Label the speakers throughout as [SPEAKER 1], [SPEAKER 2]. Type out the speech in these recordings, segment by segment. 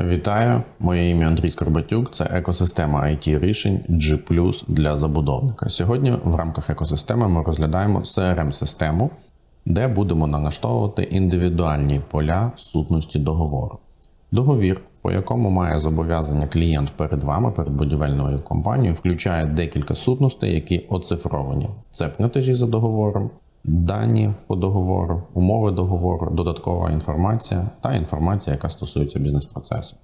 [SPEAKER 1] Вітаю, моє ім'я Андрій Скорбатюк. Це екосистема it рішень G для забудовника. Сьогодні в рамках екосистеми ми розглядаємо crm систему де будемо налаштовувати індивідуальні поля сутності договору. Договір, по якому має зобов'язання клієнт перед вами, перед будівельною компанією, включає декілька сутностей, які оцифровані. Це платежі за договором, дані по договору, умови договору, додаткова інформація та інформація, яка стосується бізнес-процесу.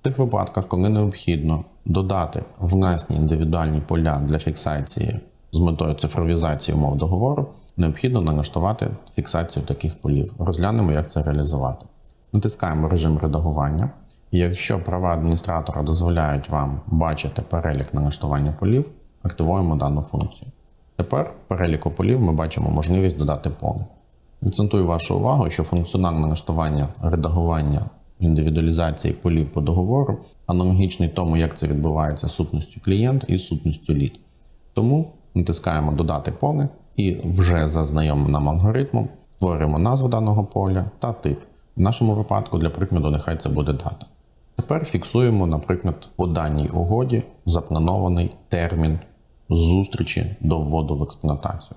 [SPEAKER 1] В тих випадках, коли необхідно додати власні індивідуальні поля для фіксації з метою цифровізації умов договору, необхідно налаштувати фіксацію таких полів. Розглянемо, як це реалізувати. Натискаємо режим редагування. І якщо права адміністратора дозволяють вам бачити перелік налаштування полів, активуємо дану функцію. Тепер в переліку полів ми бачимо можливість додати поле. Акцентую вашу увагу, що функціонал налаштування редагування індивідуалізації полів по договору аналогічний тому, як це відбувається сутністю клієнт і сутністю лід. Тому натискаємо Додати поле і вже за знайомим нам алгоритмом створюємо назву даного поля та тип. В нашому випадку, для прикладу, нехай це буде дата. Тепер фіксуємо, наприклад, по даній угоді запланований термін зустрічі до вводу в експлуатацію.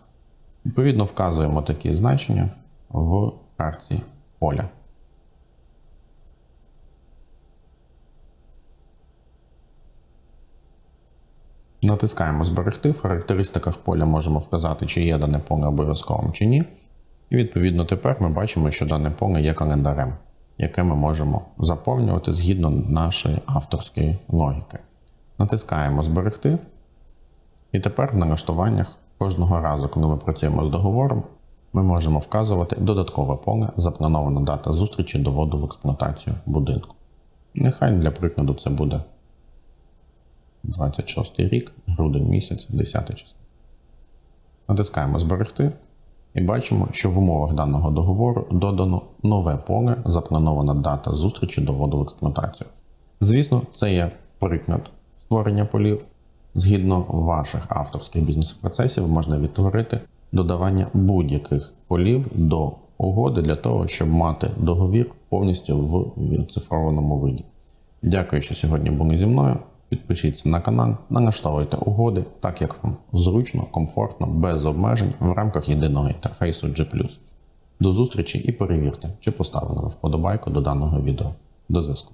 [SPEAKER 1] Відповідно, вказуємо такі значення в карті поля. Натискаємо Зберегти. В характеристиках поля можемо вказати, чи є дане поле обов'язковим чи ні. І відповідно тепер ми бачимо, що дане поле є календарем, яке ми можемо заповнювати згідно нашої авторської логіки. Натискаємо Зберегти. І тепер в налаштуваннях кожного разу, коли ми працюємо з договором, ми можемо вказувати додаткове поле, запланована дата зустрічі до вводу в експлуатацію будинку. Нехай для прикладу це буде 26 рік, грудень місяць, 10 число. Натискаємо Зберегти і бачимо, що в умовах даного договору додано нове поле, запланована дата зустрічі до вводу в експлуатацію. Звісно, це є приклад створення полів. Згідно ваших авторських бізнес-процесів, можна відтворити додавання будь-яких полів до угоди для того, щоб мати договір повністю в цифрованому виді. Дякую, що сьогодні були зі мною. Підпишіться на канал, налаштовуйте угоди так, як вам зручно, комфортно, без обмежень в рамках єдиного інтерфейсу G. До зустрічі і перевірте, чи поставили вподобайку до даного відео. До зв'язку.